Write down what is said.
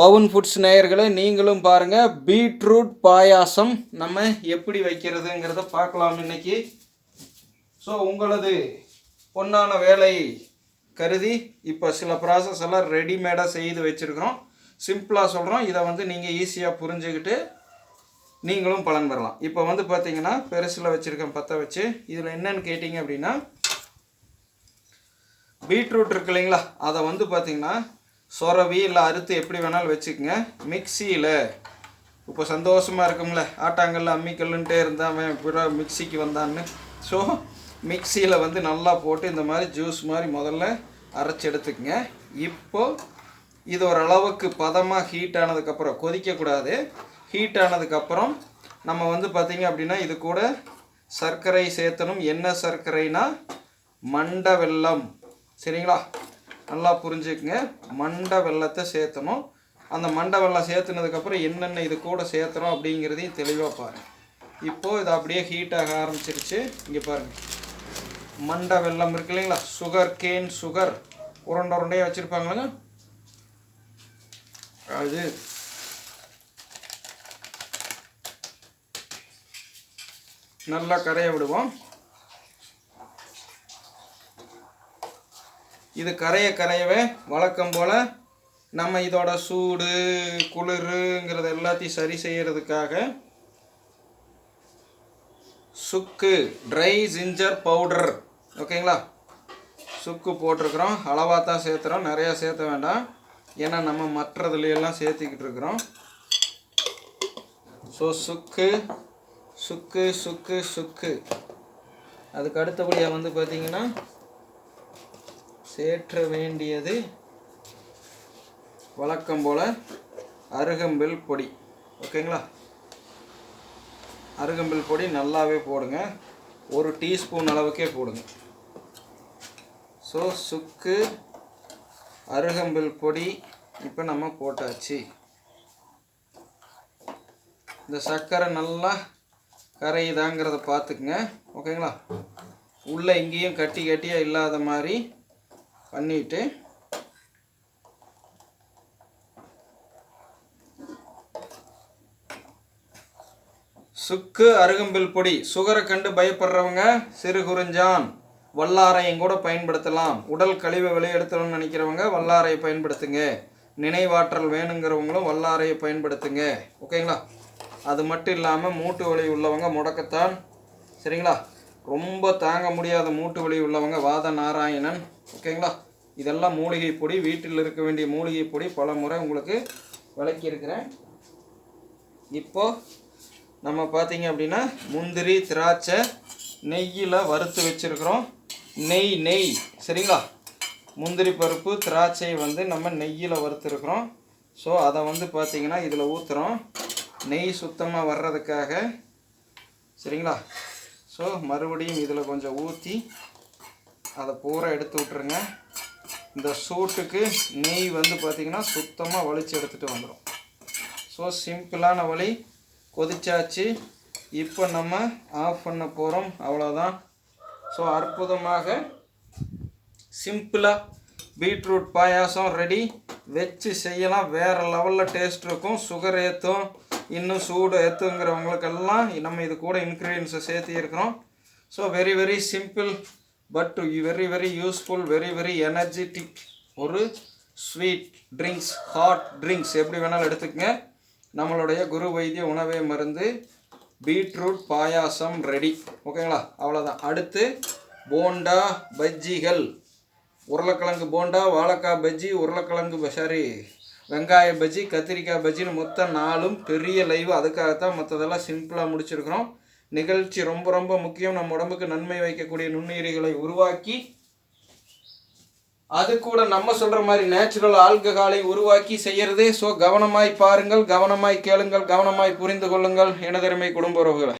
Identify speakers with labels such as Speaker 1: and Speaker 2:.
Speaker 1: பவுன் ஃபுட்ஸ் நேயர்களை நீங்களும் பாருங்கள் பீட்ரூட் பாயாசம் நம்ம எப்படி வைக்கிறதுங்கிறத பார்க்கலாம் இன்னைக்கு. ஸோ உங்களது பொன்னான வேலை கருதி இப்போ சில ப்ராசஸ் எல்லாம் ரெடிமேடாக செய்து வச்சுருக்கிறோம். சிம்பிளாக சொல்கிறோம் இதை வந்து நீங்கள் ஈஸியாக புரிஞ்சுக்கிட்டு நீங்களும் பலன் பெறலாம். இப்போ வந்து பார்த்தீங்கன்னா பெருசில் வச்சுருக்கேன் பற்ற வச்சு. இதில் என்னென்னு கேட்டிங்க அப்படின்னா பீட்ரூட் இருக்கு இல்லைங்களா? அதை வந்து பார்த்திங்கன்னா சொரவி இல்லை அறுத்து எப்படி வேணாலும் வச்சுக்கோங்க. மிக்சியில். இப்போ சந்தோஷமாக இருக்கும்ல. ஆட்டாங்கல்ல அம்மிக்கல்லுன்ட்டே இருந்தாமே இப்போ மிக்சிக்கு வந்தான்னு. ஸோ மிக்சியில் வந்து நல்லா போட்டு இந்த மாதிரி ஜூஸ் மாதிரி முதல்ல அரைச்சி எடுத்துக்கங்க. இப்போது இது ஒரு அளவுக்கு பதமாக ஹீட் ஆனதுக்கப்புறம் கொதிக்கக்கூடாது. ஹீட் ஆனதுக்கப்புறம் நம்ம வந்து பார்த்திங்க அப்படின்னா இது கூட சர்க்கரை சேர்த்தணும். என்ன சர்க்கரைனா மண்டை வெல்லம் சரிங்களா? நல்லா புரிஞ்சுக்குங்க. மண்டை வெல்லத்தை சேர்த்தணும். அந்த மண்டை வெல்லம் சேர்த்துனதுக்கப்புறம் என்னென்ன இது கூட சேர்த்துறோம் அப்படிங்கிறதையும் தெளிவாக பாருங்கள் இப்போது இது அப்படியே ஹீட் ஆக ஆரம்பிச்சிருச்சு. இங்கே பாருங்கள் மண்டை வெல்லம் இருக்கு இல்லைங்களா? சுகர் கேன் சுகர் உருண்டை உருண்டையாக வச்சுருப்பாங்களா அது. நல்லா கரைய விடுவோம். இது கரைய கரையவே வழக்கம் போல் நம்ம இதோட சூடு குளிருங்கிறது எல்லாத்தையும் சரி செய்யறதுக்காக சுக்கு ட்ரை ஜிஞ்சர் பவுடர் ஓகேங்களா? சுக்கு போட்டிருக்கிறோம். அளவாக தான் சேர்த்துறோம். நிறையா சேர்த்த வேண்டாம். ஏன்னா நம்ம மற்றதுலையெல்லாம் சேர்த்திக்கிட்டு இருக்கிறோம். ஸோ சுக்கு சுக்கு சுக்கு சுக்கு. அதுக்கு அடுத்தபடியாக வந்து பார்த்திங்கன்னா சேற்ற வேண்டியது வழக்கம் போல் அருகம்பில் பொடி. ஓகேங்களா? அருகம்பில் பொடி நல்லாவே போடுங்க. ஒரு டீஸ்பூன் அளவுக்கே போடுங்க. ஸோ சுக்கு அருகம்பில் பொடி இப்போ நம்ம போட்டாச்சு. இந்த சர்க்கரை நல்லா கரையுதாங்கிறத பார்த்துக்குங்க ஓகேங்களா? உள்ளே எங்கேயும் கட்டி கட்டியாக இல்லாத மாதிரி பண்ணிட்டு சுக்கு அருகம்பில் பொடி. சுகரை கண்டு பயப்படுறவங்க சிறு குறிஞ்சான். வல்லாரையும் கூட பயன்படுத்தலாம். உடல் கழிவை வெளியெடுத்தணும்னு நினைக்கிறவங்க வல்லாரையை பயன்படுத்துங்க. நினைவாற்றல் வேணுங்கிறவங்களும் வல்லாரையை பயன்படுத்துங்க. ஓகேங்களா? அது மட்டும் இல்லாமல் மூட்டு வலி உள்ளவங்க முடக்கத்தான். சரிங்களா? ரொம்ப தாங்க முடியாத மூட்டு வலி உள்ளவங்க வாத நாராயணன். ஓகேங்களா? இதெல்லாம் மூலிகை பொடி வீட்டில் இருக்க வேண்டிய மூலிகை பொடி பல முறை உங்களுக்கு விளக்கியிருக்கிறேன். இப்போது நம்ம பார்த்தீங்க அப்படின்னா முந்திரி திராட்சை நெய்யில் வறுத்து வச்சுருக்குறோம். நெய் நெய் சரிங்களா? முந்திரி பருப்பு திராட்சை வந்து நம்ம நெய்யில் வறுத்துருக்குறோம். ஸோ அதை வந்து பார்த்திங்கன்னா இதில் ஊற்றுறோம் நெய் சுத்தமாக வர்றதுக்காக சரிங்களா? ஸோ மறுபடியும் இதில் கொஞ்சம் ஊற்றி அதை பூரா எடுத்து விட்ருங்க இந்த சூட்டுக்கு நெய் வந்து பார்த்திங்கன்னா சுத்தமாக வலிச்சு எடுத்துகிட்டு வந்துடும் ஸோ சிம்பிளான வழி கொதிச்சாச்சு. இப்போ நம்ம ஆஃப் பண்ண போகிறோம் அவ்வளோதான் ஸோ அற்புதமாக சிம்பிளாக பீட்ரூட் பாயாசம் ரெடி வச்சு செய்யலாம். வேறு லெவலில் டேஸ்ட் இருக்கும். சுகர் ஏற்றும் இன்னும் சூடு ஏற்றுங்கிறவங்களுக்கெல்லாம் நம்ம இது கூட இன்க்ரீடியன்ஸை சேர்த்திருக்கிறோம் so very very simple but very very useful very very energetic ஒரு ஸ்வீட் ட்ரிங்க்ஸ் ஹாட் ட்ரிங்க்ஸ் எப்படி வேணாலும் எடுத்துக்கங்க. நம்மளுடைய குரு வைத்திய உணவே மருந்து பீட்ரூட் பாயாசம் ரெடி ஓகேங்களா அவ்வளோதான் அடுத்து போண்டா பஜ்ஜிகள். உருளைக்கிழங்கு போண்டா வாழைக்காய் பஜ்ஜி உருளைக்கிழங்கு சாரி வெங்காய பஜ்ஜி கத்திரிக்காய் பஜ்ஜின்னு மொத்தம் நாலும் பெரிய லைவ் அதுக்காகத்தான் மற்றதெல்லாம் சிம்பிளாக முடிச்சிருக்கிறோம். நிகழ்ச்சி ரொம்ப ரொம்ப முக்கியம். நம்ம உடம்புக்கு நன்மை வைக்கக்கூடிய நுண்ணுயிரிகளை உருவாக்கி அது கூட நம்ம சொல்ற மாதிரி நேச்சுரல் ஆல்கஹாலை உருவாக்கி செய்யறதே. ஸோ கவனமாய் பாருங்கள் கவனமாய் கேளுங்கள் கவனமாய் புரிந்து கொள்ளுங்கள். எனதருமை குடும்ப உறவுகளை.